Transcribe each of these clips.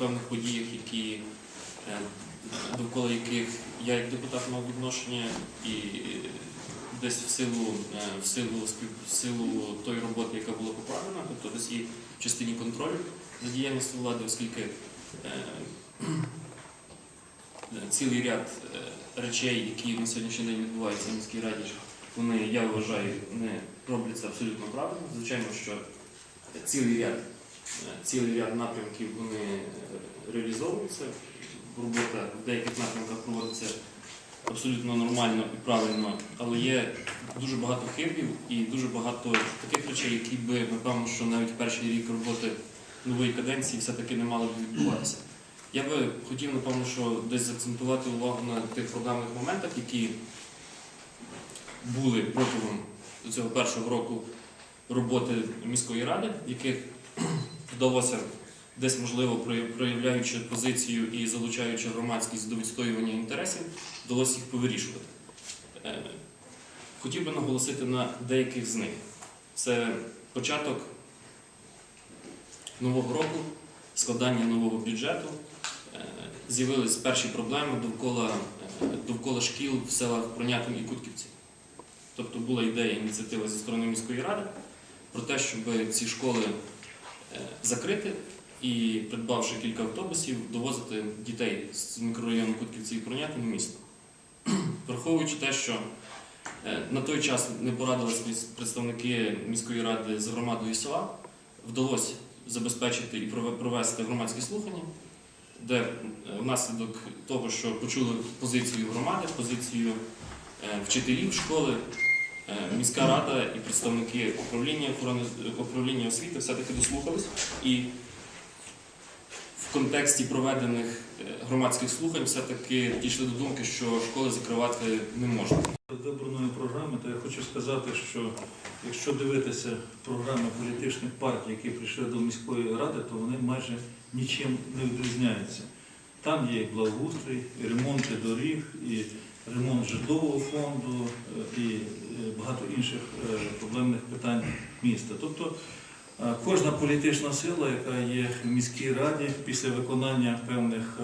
певних подіях, які е, довкола яких я як депутат мав відношення, і е, десь в силу, е, в силу, в силу тої роботи, яка була покладена, тобто десь і в частині контролю за діяльністю влади, оскільки цілий ряд речей, які на сьогоднішній день відбуваються в міській раді, вони, я вважаю, не робляться абсолютно правильно. Звичайно, що цілий ряд, цілий ряд напрямків вони е, реалізовуються. Робота в деяких напрямках проводиться абсолютно нормально і правильно, але є дуже багато хибів і дуже багато таких речей, які би, напевно, що навіть перший рік роботи нової каденції все-таки не мали б відбуватися. Я би хотів, напевно, що десь заакцентувати увагу на тих проблемних моментах, які були протягом цього першого року роботи міської ради, яких вдалося десь, можливо, проявляючи позицію і залучаючи громадськість до відстоювання інтересів, вдалося їх повирішувати. Е, Хотів би наголосити на деяких з них. Це початок нового року, складання нового бюджету. Е, З'явились перші проблеми довкола, е, довкола шкіл в селах Пронятин і Кутківці. Тобто була ідея ініціатива зі сторони міської ради про те, щоб ці школи закрити і, придбавши кілька автобусів, довозити дітей з мікрорайону Кутківці і Пронятин в місто. Враховуючи те, що е, на той час не порадились міс- представники міської ради з громадою села, вдалося забезпечити і провести громадські слухання, де е, внаслідок того, що почули позицію громади, позицію е, вчителів школи, е, міська рада і представники управління охорони управління освіти все-таки дослухались і в контексті проведених е, громадських слухань все-таки дійшли до думки, що школи закривати не можна. Виборної програми, то я хочу сказати, що якщо дивитися програми політичних партій, які прийшли до міської ради, то вони майже нічим не відрізняються. Там є і благоустрій, і ремонти доріг, і ремонт житлового фонду, е, і е, багато інших е, проблемних питань міста. Тобто кожна політична сила, яка є в міській раді, після виконання певних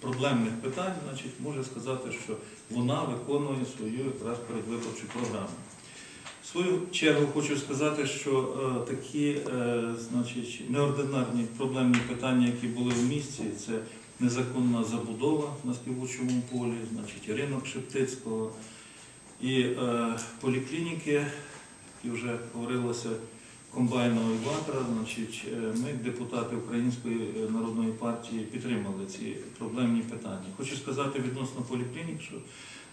проблемних питань, значить, може сказати, що вона виконує свою якраз передвиборчу програму. В свою чергу хочу сказати, що е, такі е, значить, неординарні проблемні питання, які були в місті, це незаконна забудова на співочому полі, значить, ринок Шептицького і е, поліклініки, які вже говорилося, комбайного евакуатора, значить, е, ми, депутати Української е, народної партії, підтримали ці проблемні питання. Хочу сказати відносно поліклінік, що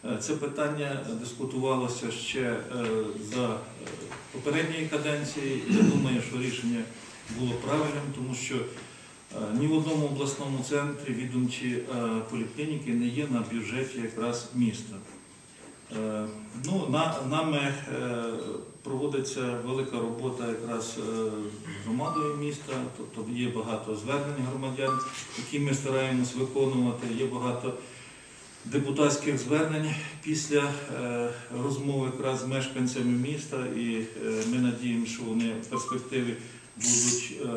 е, це питання дискутувалося ще за попередньої каденції. Я думаю, що рішення було правильним, тому що ні в одному обласному центрі відомчі е, поліклініки не є на бюджеті якраз міста. Е, Ну, на, нами е, проводиться велика робота якраз е, з громадою міста, тобто є багато звернень громадян, які ми стараємось виконувати, є багато депутатських звернень після е, розмови якраз з мешканцями міста, і е, ми надіємося, що вони в перспективі будуть е,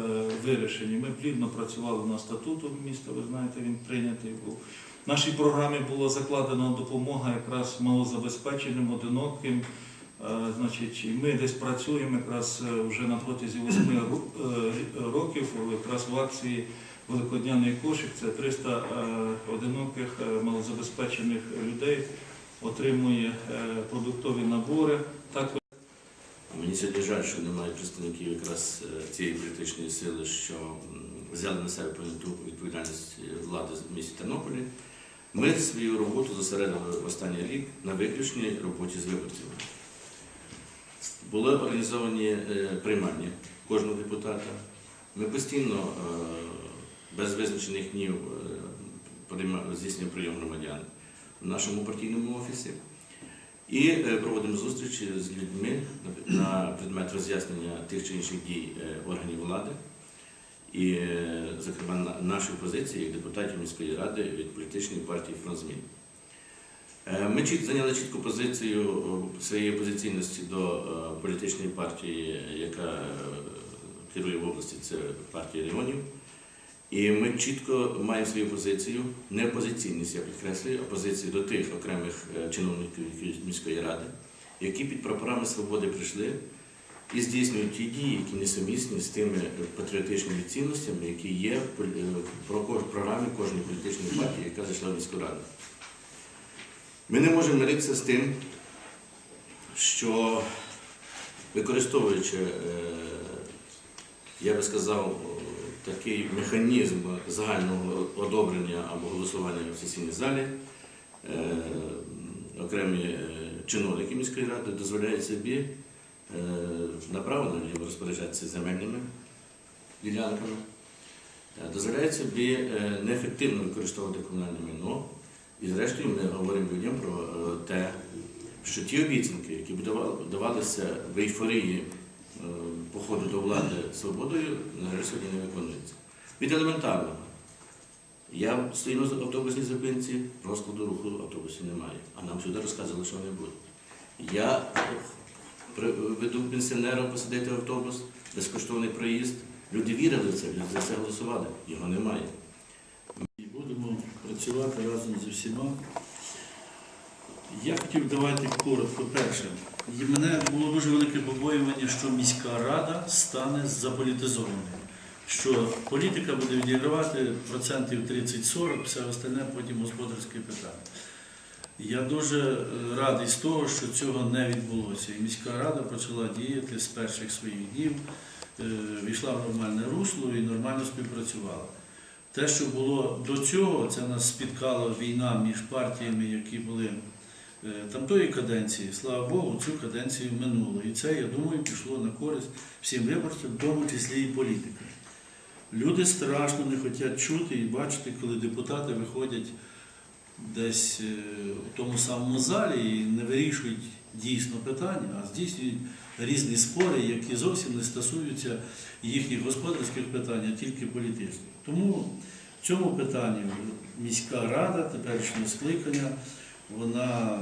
вирішені. Ми плідно працювали над статутом міста, ви знаєте, він прийнятий був. В нашій програмі була закладена допомога якраз малозабезпеченим, одиноким. Е, Значить, і ми десь працюємо якраз е, вже на протязі восьми е, років, якраз в акції Великодняний кошик. Це 300 е, одиноких е, малозабезпечених людей отримує е, продуктові набори. Мені сьогодні жаль, що немає представників якраз е, цієї політичної сили, що взяли на себе відповідальність е, влади в місті Тернополі. Ми свою роботу зосередили в останній рік на виключній роботі з виборцями. Були організовані е, приймання кожного депутата. Ми постійно без визначених днів здійснюємо прийом громадян в нашому партійному офісі. І е, проводимо зустрічі з людьми на- предмет роз'яснення тих чи інших дій е, органів влади, і, е, зокрема, нашої позиції як депутатів міської ради від політичної партії «Фронт змін». Е, Ми зайняли чітку позицію своєї опозиційності до політичної партії, яка керує в області, це партія регіонів. І ми чітко маємо свою позицію, не опозиційність, я підкреслюю, а позицію до тих окремих е, чиновників міської ради, які під прапорами свободи прийшли і здійснюють ті дії, які несумісні з тими патріотичними цінностями, які є е, в про- в програмі кожної політичної партії, яка зайшла в міську раду. Ми не можемо миритися з тим, що використовуючи, е, я би сказав, такий механізм загального одобрення або голосування в сесійній залі, е, окремі е, чиновники міської ради дозволяють собі е, направо наліво розпоряджатися земельними ділянками, дозволяють собі неефективно використовувати комунальне майно. І зрештою ми говоримо людям про те, що ті обіцянки, які давалися в ейфорії походу до влади свободою, на жаль, сьогодні не виконуються. Від елементарного. Я стою на автобусній зупинці, розкладу руху автобусів немає. А нам сюди розказували, що не буде. Я веду пенсіонера посадити автобус, безкоштовний проїзд. Люди вірили в це, люди за це голосували. Його немає. І будемо працювати разом зі всіма. Я хотів давайте коротко. Перше, І мене було дуже велике побоювання, що міська рада стане заполітизованою, що політика буде відігравати процентів 30-40, все остальне потім господарське питання. Я дуже е, радий з того, що цього не відбулося. І міська рада почала діяти з перших своїх днів, е, війшла в нормальне русло і нормально співпрацювала. Те, що було до цього, це нас спіткала війна між партіями, які були е, там тої каденції. Слава Богу, цю каденцію минуло. І це, я думаю, пішло на користь всім виборцям, в тому числі і політикам. Люди страшно не хочуть чути і бачити, коли депутати виходять десь е, в тому самому залі і не вирішують дійсно питання, а здійснюють різні спори, які зовсім не стосуються їхніх господарських питань, а тільки політичних. Тому в цьому питанні міська рада теперішнього скликання вона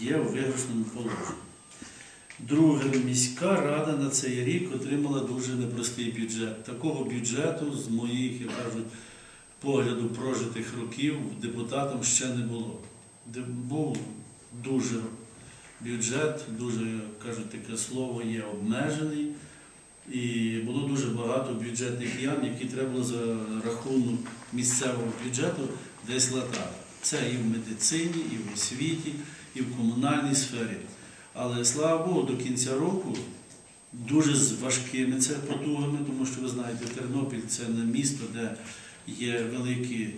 є в виграшному положенні. Друге, міська рада на цей рік отримала дуже непростий бюджет. Такого бюджету з моїх, як кажуть, погляду прожитих років депутатам ще не було. Був дуже бюджет, дуже кажуть, таке слово є обмежений. І було дуже багато бюджетних ям, які треба за рахунок місцевого бюджету десь латати. Це і в медицині, і в освіті, і в комунальній сфері. Але слава Богу, до кінця року дуже з важкими це потугами, тому що ви знаєте, Тернопіль це не місто, де є великі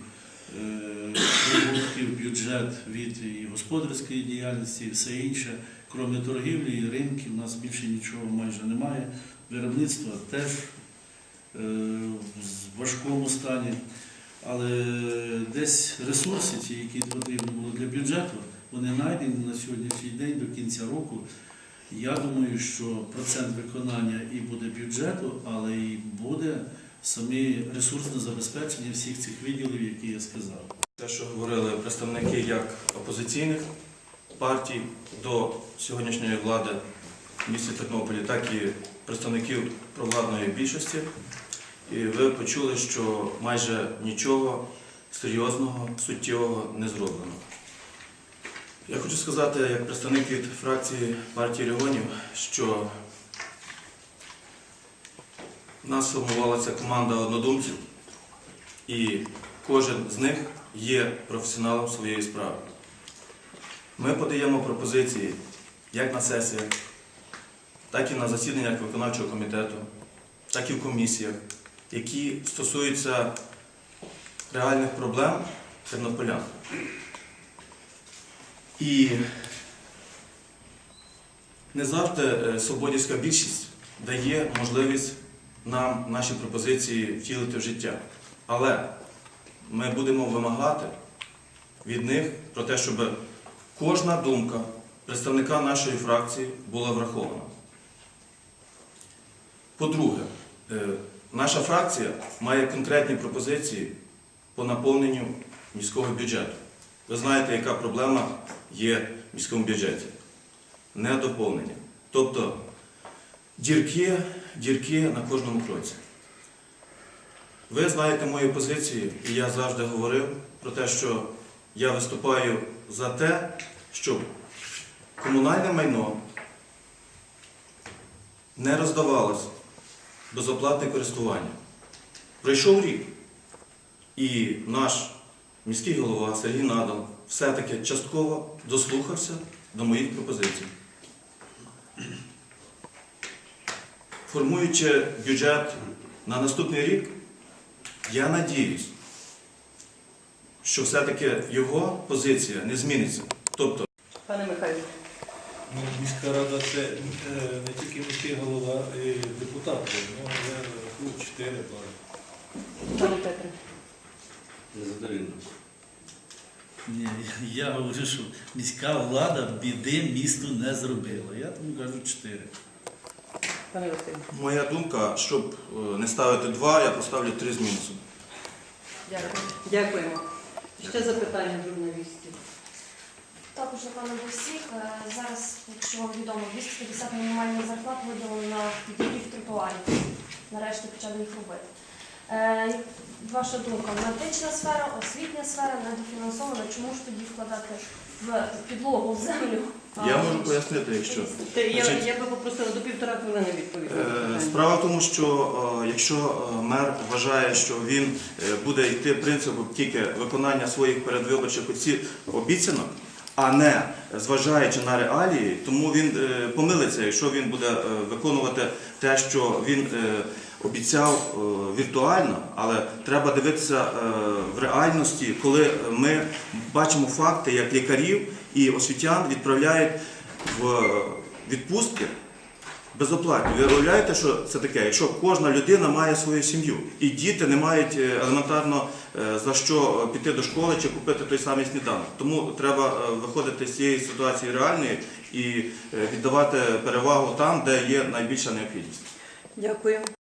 е, прибутки в бюджет від і господарської діяльності, і все інше. Крім торгівлі і ринків, у нас більше нічого майже немає. Виробництво теж е, в важкому стані. Але десь ресурси, ті, які потрібні було для бюджету, вони знайдені на сьогоднішній день до кінця року. Я думаю, що процент виконання і буде бюджету, але і буде самі ресурсне забезпечення всіх цих відділів, які я сказав. Те, що говорили представники як опозиційних партій до сьогоднішньої влади в місті Тернополі, так і представників провладної більшості. І ви почули, що майже нічого серйозного, суттєвого не зроблено. Я хочу сказати, як представник від фракції партії регіонів, що в нас сформувалася команда однодумців, і кожен з них є професіоналом своєї справи. Ми подаємо пропозиції як на сесіях, так і на засіданнях виконавчого комітету, так і в комісіях, які стосуються реальних проблем тернополян. І не завжди е, свободівська більшість дає можливість нам наші пропозиції втілити в життя. Але ми будемо вимагати від них про те, щоб кожна думка представника нашої фракції була врахована. По-друге, е, наша фракція має конкретні пропозиції по наповненню міського бюджету. Ви знаєте, яка проблема є в міському бюджеті? Недоповнення. Тобто дірки, дірки на кожному кроці. Ви знаєте мої позиції, і я завжди говорив про те, що я виступаю за те, щоб комунальне майно не роздавалось безоплатне користування. Пройшов рік, і наш міський голова Сергій Надал все-таки частково дослухався до моїх пропозицій. Формуючи бюджет на наступний рік, я надіюсь, що все-таки його позиція не зміниться. Тобто, Пане Михайло, Ну, міська рада це е, не тільки міський голова і депутати. Ну, я рахую чотири пари. пане Петре. Незадовільно. Ні, я говорю, що міська влада біди місту не зробила. Я тому кажу чотири. Пане Василь. моя думка, щоб е, не ставити два, я поставлю три з мінусом. Дякую. Дякуємо. Ще запитання журналістів. Також, напевно, до всіх. Зараз, якщо вам відомо, 250 мінімальних зарплат виділено на підігрів тротуарів. Нарешті почали їх робити. Е, Ваша думка, медична сфера, освітня сфера недофінансована. Чому ж тоді вкладати в підлогу, в землю? Я можу пояснити, якщо. Я, Значить, я би попросила до півтора хвилини відповісти. на Е. Справа в тому, що е, якщо мер вважає, що він буде йти принципом тільки виконання своїх передвиборчих обіцянок, а не зважаючи на реалії, тому він е, помилиться, якщо він буде е, виконувати те, що він е, обіцяв віртуально, але треба дивитися в реальності, коли ми бачимо факти, як лікарів і освітян відправляють в відпустки безоплатні. Ви уявляєте, що це таке? Якщо кожна людина має свою сім'ю, і діти не мають е, елементарно е, за що піти до школи чи купити той самий сніданок. Тому треба е, виходити з цієї ситуації реальної і е, віддавати перевагу там, де є найбільша необхідність. Дякую.